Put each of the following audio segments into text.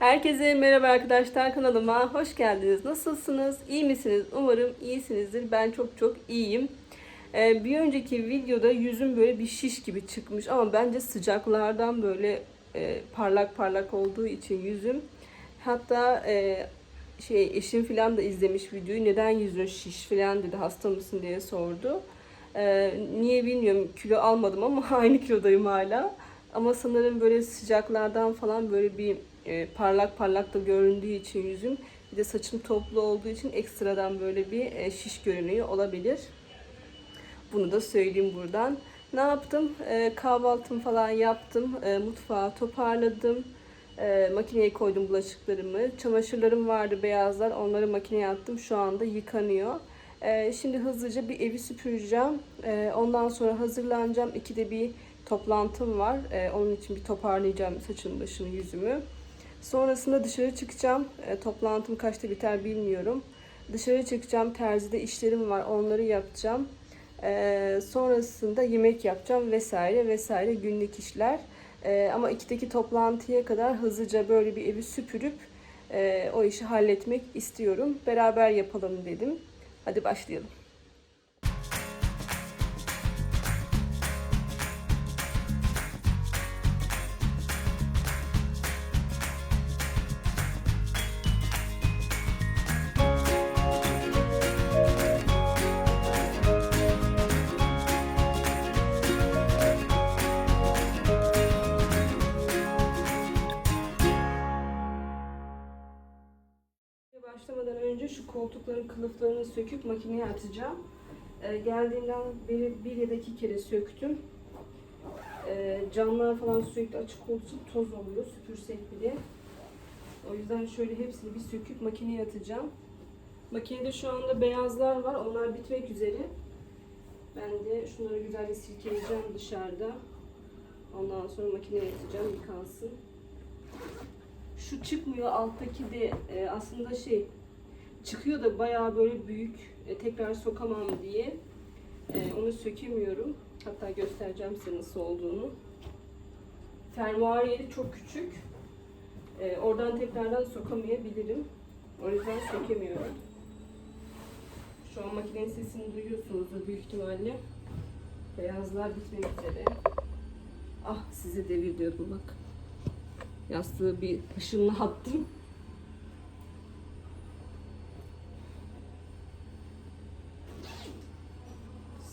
Herkese merhaba arkadaşlar kanalıma hoş geldiniz. Nasılsınız? İyi misiniz? Umarım iyisinizdir. Ben çok çok iyiyim. Ee, bir önceki videoda yüzüm böyle bir şiş gibi çıkmış ama bence sıcaklardan böyle e, parlak parlak olduğu için yüzüm. Hatta e, şey eşim falan da izlemiş videoyu. Neden yüzün şiş falan dedi. Hasta mısın diye sordu. Ee, niye bilmiyorum. Kilo almadım ama aynı kilodayım hala. Ama sanırım böyle sıcaklardan falan böyle bir e, parlak parlak da göründüğü için yüzüm bir de saçım toplu olduğu için ekstradan böyle bir e, şiş görünüyor olabilir. Bunu da söyleyeyim buradan. Ne yaptım? E, kahvaltımı falan yaptım. E, mutfağı toparladım. E, makineye koydum bulaşıklarımı. Çamaşırlarım vardı beyazlar. Onları makineye attım. Şu anda yıkanıyor. E, şimdi hızlıca bir evi süpüreceğim. E, ondan sonra hazırlanacağım. İkide bir toplantım var. E, onun için bir toparlayacağım saçımı, başımı, yüzümü. Sonrasında dışarı çıkacağım. E, toplantım kaçta biter bilmiyorum. Dışarı çıkacağım. Terzide işlerim var. Onları yapacağım. E, sonrasında yemek yapacağım vesaire vesaire günlük işler. E, ama ikideki toplantıya kadar hızlıca böyle bir evi süpürüp e, o işi halletmek istiyorum. Beraber yapalım dedim. Hadi başlayalım. Başlamadan önce şu koltukların kılıflarını söküp makineye atacağım. Ee, geldiğimden beri bir ya da iki kere söktüm. Ee, camlar falan sürekli açık olduğu toz oluyor süpürsek bile. O yüzden şöyle hepsini bir söküp makineye atacağım. Makinede şu anda beyazlar var. Onlar bitmek üzere. Ben de şunları güzelce silkeleyeceğim dışarıda. Ondan sonra makineye atacağım yıkansın şu çıkmıyor alttaki de e, aslında şey çıkıyor da bayağı böyle büyük e, tekrar sokamam diye e, onu sökemiyorum. Hatta göstereceğim size nasıl olduğunu. Fermuar yeri çok küçük. E, oradan tekrardan sokamayabilirim. O yüzden sökemiyorum. Şu an makinenin sesini duyuyorsunuzdur büyük ihtimalle. Beyazlar bitmek üzere. Ah size devir diyordum bak. Yastığı bir ışınla attım.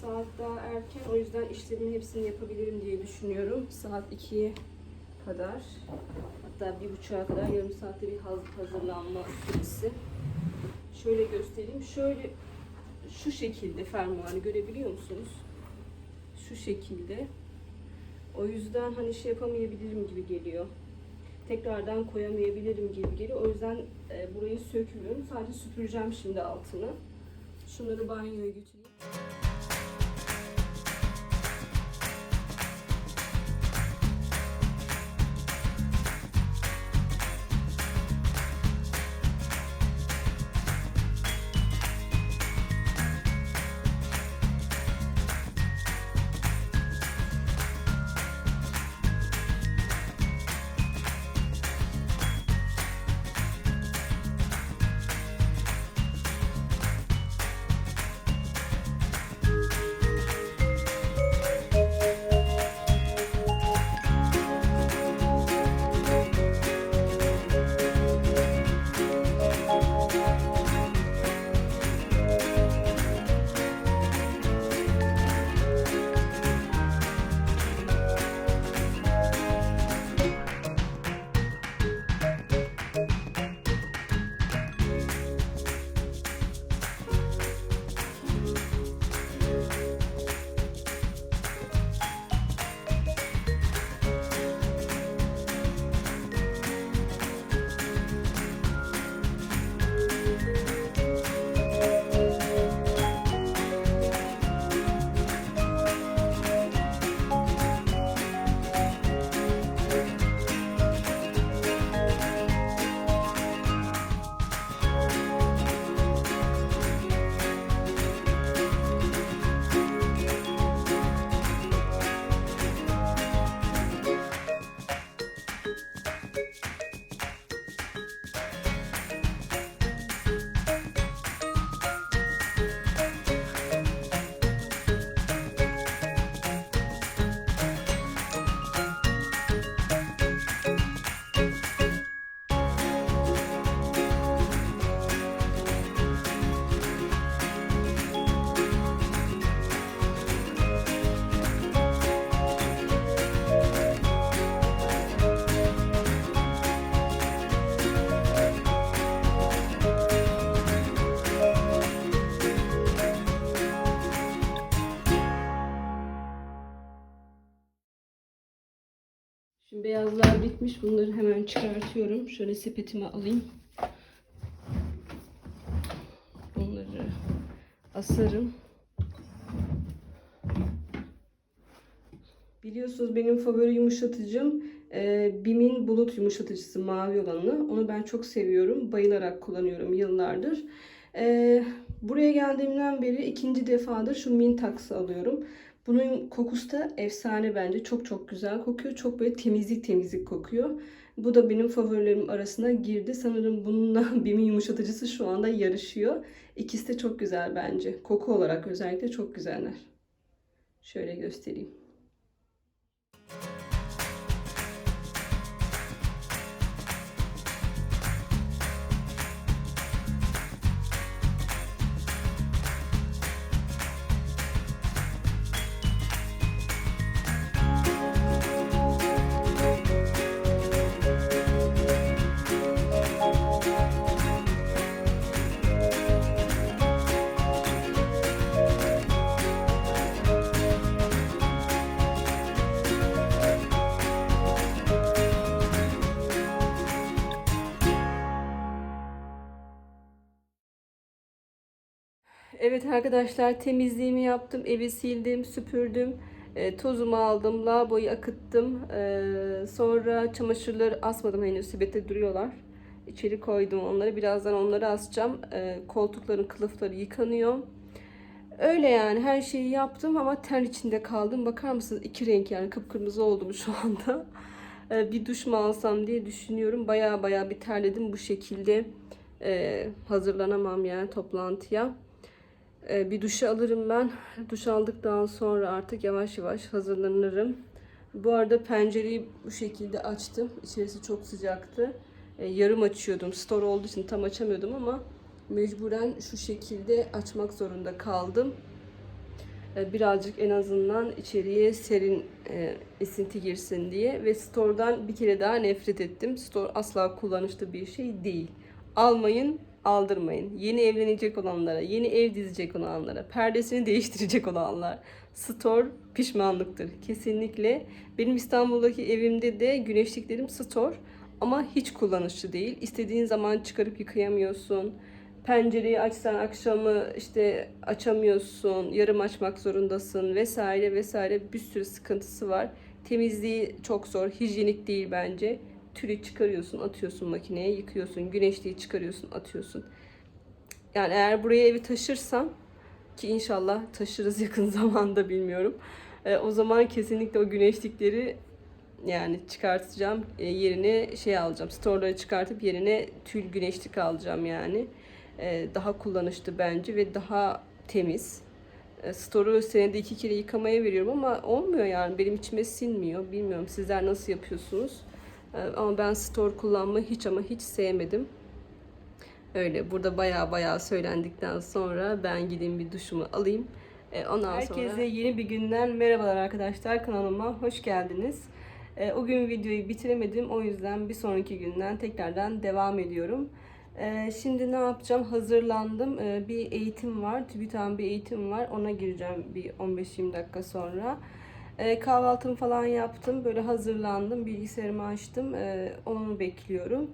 Saat daha erken o yüzden işlerimin hepsini yapabilirim diye düşünüyorum. Saat 2'ye kadar hatta bir buçuğa kadar yarım saatte bir hazırlanma süresi. Şöyle göstereyim. Şöyle şu şekilde fermuarı görebiliyor musunuz? Şu şekilde. O yüzden hani şey yapamayabilirim gibi geliyor tekrardan koyamayabilirim gibi geliyor. O yüzden e, burayı sökmüyorum. Sadece süpüreceğim şimdi altını. Şunları banyoya götüreyim. Beyazlar bitmiş. Bunları hemen çıkartıyorum. Şöyle sepetime alayım. Bunları asarım. Biliyorsunuz benim favori yumuşatıcım e, Bim'in bulut yumuşatıcısı mavi olanı. Onu ben çok seviyorum. Bayılarak kullanıyorum yıllardır. E, buraya geldiğimden beri ikinci defadır şu Mintax'ı alıyorum. Bunun kokusu da efsane bence. Çok çok güzel kokuyor. Çok böyle temizlik temizlik kokuyor. Bu da benim favorilerim arasına girdi. Sanırım bununla Bim'in yumuşatıcısı şu anda yarışıyor. İkisi de çok güzel bence. Koku olarak özellikle çok güzeller. Şöyle göstereyim. Evet arkadaşlar temizliğimi yaptım. Evi sildim, süpürdüm. E, tozumu aldım, lavaboyu akıttım. E, sonra çamaşırları asmadım henüz sibete duruyorlar. İçeri koydum onları. Birazdan onları asacağım. E, koltukların kılıfları yıkanıyor. Öyle yani her şeyi yaptım ama ter içinde kaldım. Bakar mısınız iki renk yani kıpkırmızı oldum şu anda. E, bir duş mu alsam diye düşünüyorum. Baya baya bir terledim bu şekilde. E, hazırlanamam yani toplantıya. Ee, bir duşa alırım ben. Duş aldıktan sonra artık yavaş yavaş hazırlanırım. Bu arada pencereyi bu şekilde açtım. İçerisi çok sıcaktı. Ee, yarım açıyordum. Store olduğu için tam açamıyordum ama mecburen şu şekilde açmak zorunda kaldım. Ee, birazcık en azından içeriye serin e, esinti girsin diye ve store'dan bir kere daha nefret ettim. Store asla kullanışlı bir şey değil. Almayın, aldırmayın. Yeni evlenecek olanlara, yeni ev dizecek olanlara, perdesini değiştirecek olanlar. Store pişmanlıktır. Kesinlikle. Benim İstanbul'daki evimde de güneşliklerim store ama hiç kullanışlı değil. İstediğin zaman çıkarıp yıkayamıyorsun. Pencereyi açsan akşamı işte açamıyorsun, yarım açmak zorundasın vesaire vesaire bir sürü sıkıntısı var. Temizliği çok zor, hijyenik değil bence. Tülü çıkarıyorsun, atıyorsun makineye, yıkıyorsun. Güneşliği çıkarıyorsun, atıyorsun. Yani eğer buraya evi taşırsam ki inşallah taşırız yakın zamanda bilmiyorum. E, o zaman kesinlikle o güneşlikleri yani çıkartacağım. E, yerine şey alacağım. Store'ları çıkartıp yerine tül güneşlik alacağım yani. E, daha kullanışlı bence ve daha temiz. E, Store'u senede iki kere yıkamaya veriyorum ama olmuyor yani. Benim içime sinmiyor. Bilmiyorum sizler nasıl yapıyorsunuz. E, ama ben store kullanmayı hiç ama hiç sevmedim. Öyle burada baya baya söylendikten sonra ben gideyim bir duşumu alayım. E, ondan Herkese sonra... Herkese yeni bir günden merhabalar arkadaşlar. Kanalıma hoş geldiniz. E, o gün videoyu bitiremedim. O yüzden bir sonraki günden tekrardan devam ediyorum. Şimdi ne yapacağım? Hazırlandım. Bir eğitim var. TÜBİTAK'ın bir eğitim var. Ona gireceğim bir 15-20 dakika sonra. E, kahvaltımı falan yaptım. Böyle hazırlandım. Bilgisayarımı açtım. E, onu bekliyorum.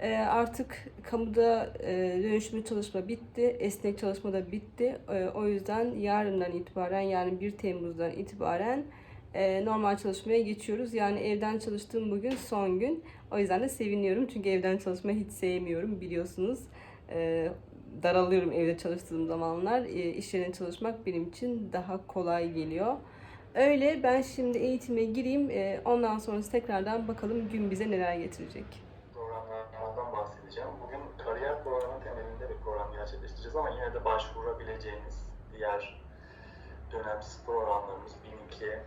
E, artık kamuda e, dönüşümlü çalışma bitti. Esnek çalışma da bitti. E, o yüzden yarından itibaren yani 1 Temmuz'dan itibaren e, normal çalışmaya geçiyoruz. Yani evden çalıştığım bugün son gün. O yüzden de seviniyorum. Çünkü evden çalışmayı hiç sevmiyorum biliyorsunuz. E, daralıyorum evde çalıştığım zamanlar. E, iş yerine çalışmak benim için daha kolay geliyor. Öyle ben şimdi eğitime gireyim. E, ondan sonrası tekrardan bakalım gün bize neler getirecek. Programlardan bahsedeceğim. Bugün kariyer programı temelinde bir program gerçekleştireceğiz ama yine de başvurabileceğiniz diğer dönemsiz programlarımız 1002, e,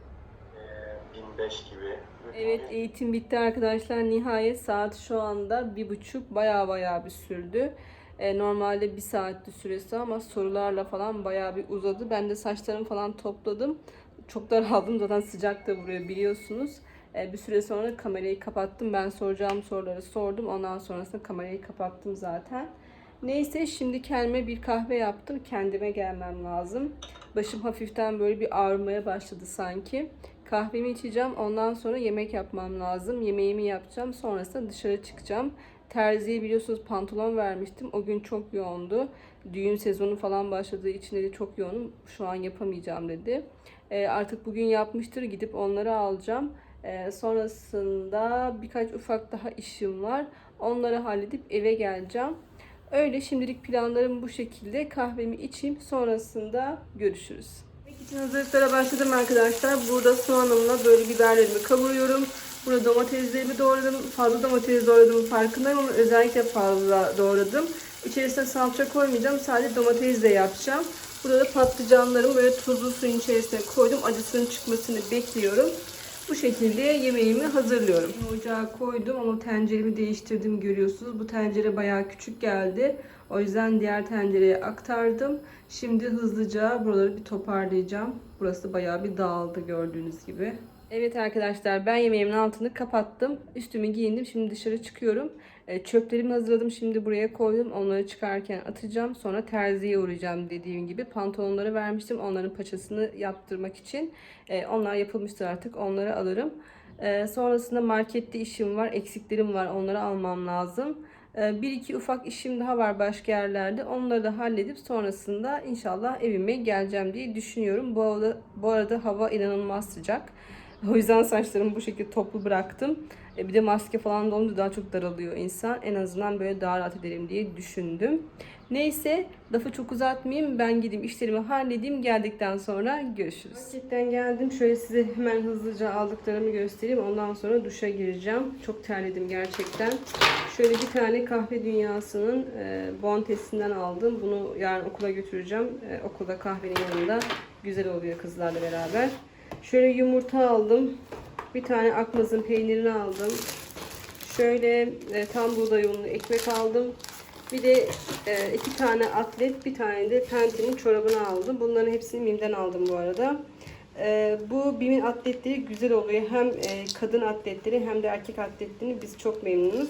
1005 gibi. Evet eğitim bitti arkadaşlar. Nihayet saat şu anda bir buçuk baya baya bir sürdü. E, normalde bir saatti süresi ama sorularla falan baya bir uzadı. Ben de saçlarımı falan topladım. Çok daraldım zaten sıcak da buraya biliyorsunuz. E, bir süre sonra kamerayı kapattım. Ben soracağım soruları sordum. Ondan sonrasında kamerayı kapattım zaten. Neyse şimdi kendime bir kahve yaptım. Kendime gelmem lazım. Başım hafiften böyle bir ağrımaya başladı sanki. Kahvemi içeceğim. Ondan sonra yemek yapmam lazım. Yemeğimi yapacağım. Sonrasında dışarı çıkacağım. Terziye biliyorsunuz pantolon vermiştim. O gün çok yoğundu. Düğün sezonu falan başladığı için dedi çok yoğunum. Şu an yapamayacağım dedi. Ee, artık bugün yapmıştır. Gidip onları alacağım. Ee, sonrasında birkaç ufak daha işim var. Onları halledip eve geleceğim. Öyle şimdilik planlarım bu şekilde. Kahvemi içeyim. Sonrasında görüşürüz. Yemek için hazırlıklara başladım arkadaşlar. Burada soğanımla böyle biberlerimi kavuruyorum. Burada domateslerimi doğradım. Fazla domates doğradım farkındayım ama özellikle fazla doğradım. İçerisine salça koymayacağım. Sadece domatesle yapacağım. Burada da patlıcanlarımı böyle tuzlu suyun içerisine koydum. Acısının çıkmasını bekliyorum. Bu şekilde yemeğimi hazırlıyorum. Ocağa koydum ama tenceremi değiştirdim görüyorsunuz. Bu tencere bayağı küçük geldi. O yüzden diğer tencereye aktardım. Şimdi hızlıca buraları bir toparlayacağım. Burası bayağı bir dağıldı gördüğünüz gibi. Evet arkadaşlar ben yemeğimin altını kapattım. Üstümü giyindim. Şimdi dışarı çıkıyorum. E, çöplerimi hazırladım. Şimdi buraya koydum. Onları çıkarken atacağım. Sonra terziye uğrayacağım dediğim gibi. Pantolonları vermiştim. Onların paçasını yaptırmak için. E, onlar yapılmıştır artık. Onları alırım. E, sonrasında markette işim var. Eksiklerim var. Onları almam lazım. Bir iki ufak işim daha var başka yerlerde. Onları da halledip sonrasında inşallah evime geleceğim diye düşünüyorum. Bu arada, bu arada hava inanılmaz sıcak. O yüzden saçlarımı bu şekilde toplu bıraktım. E, bir de maske falan da daha çok daralıyor insan. En azından böyle daha rahat ederim diye düşündüm. Neyse lafı çok uzatmayayım. Ben gideyim işlerimi halledeyim. Geldikten sonra görüşürüz. Marketten geldim. Şöyle size hemen hızlıca aldıklarımı göstereyim. Ondan sonra duşa gireceğim. Çok terledim gerçekten. Şöyle bir tane kahve dünyasının e, bontesinden aldım. Bunu yarın okula götüreceğim. E, okulda kahvenin yanında güzel oluyor kızlarla beraber. Şöyle yumurta aldım. Bir tane akmazın peynirini aldım. Şöyle e, tam buğday unlu ekmek aldım. Bir de e, iki tane atlet, bir tane de Penti'nin çorabını aldım. Bunların hepsini Mim'den aldım bu arada. E, bu Bim'in atletleri güzel oluyor. Hem e, kadın atletleri hem de erkek atletlerini biz çok memnunuz.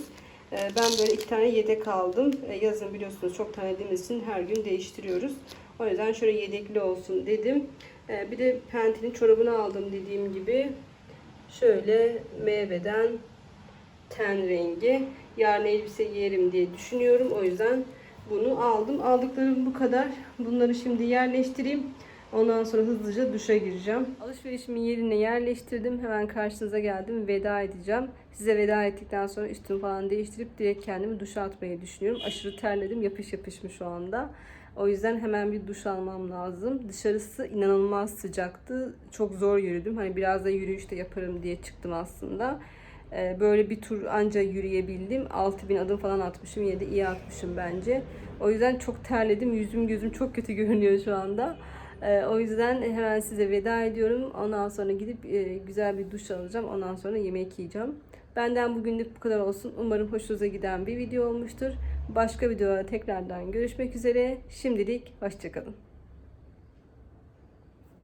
E, ben böyle iki tane yedek aldım. E, yazın biliyorsunuz çok tanediğimiz için her gün değiştiriyoruz. O yüzden şöyle yedekli olsun dedim. E, bir de Penti'nin çorabını aldım dediğim gibi. Şöyle meyveden ten rengi. Yarın elbise giyerim diye düşünüyorum. O yüzden bunu aldım. Aldıklarım bu kadar. Bunları şimdi yerleştireyim. Ondan sonra hızlıca duşa gireceğim. Alışverişimi yerine yerleştirdim. Hemen karşınıza geldim. Veda edeceğim. Size veda ettikten sonra üstümü falan değiştirip direkt kendimi duşa atmayı düşünüyorum. Aşırı terledim. Yapış yapışmış şu anda. O yüzden hemen bir duş almam lazım. Dışarısı inanılmaz sıcaktı. Çok zor yürüdüm. Hani biraz da yürüyüş de yaparım diye çıktım aslında. Ee, Böyle bir tur anca yürüyebildim. 6000 adım falan atmışım. Yine de iyi atmışım bence. O yüzden çok terledim. Yüzüm gözüm çok kötü görünüyor şu anda. Ee, O yüzden hemen size veda ediyorum. Ondan sonra gidip e, güzel bir duş alacağım. Ondan sonra yemek yiyeceğim. Benden bugünlük bu kadar olsun. Umarım hoşunuza giden bir video olmuştur. Başka videoda tekrardan görüşmek üzere. Şimdilik hoşçakalın.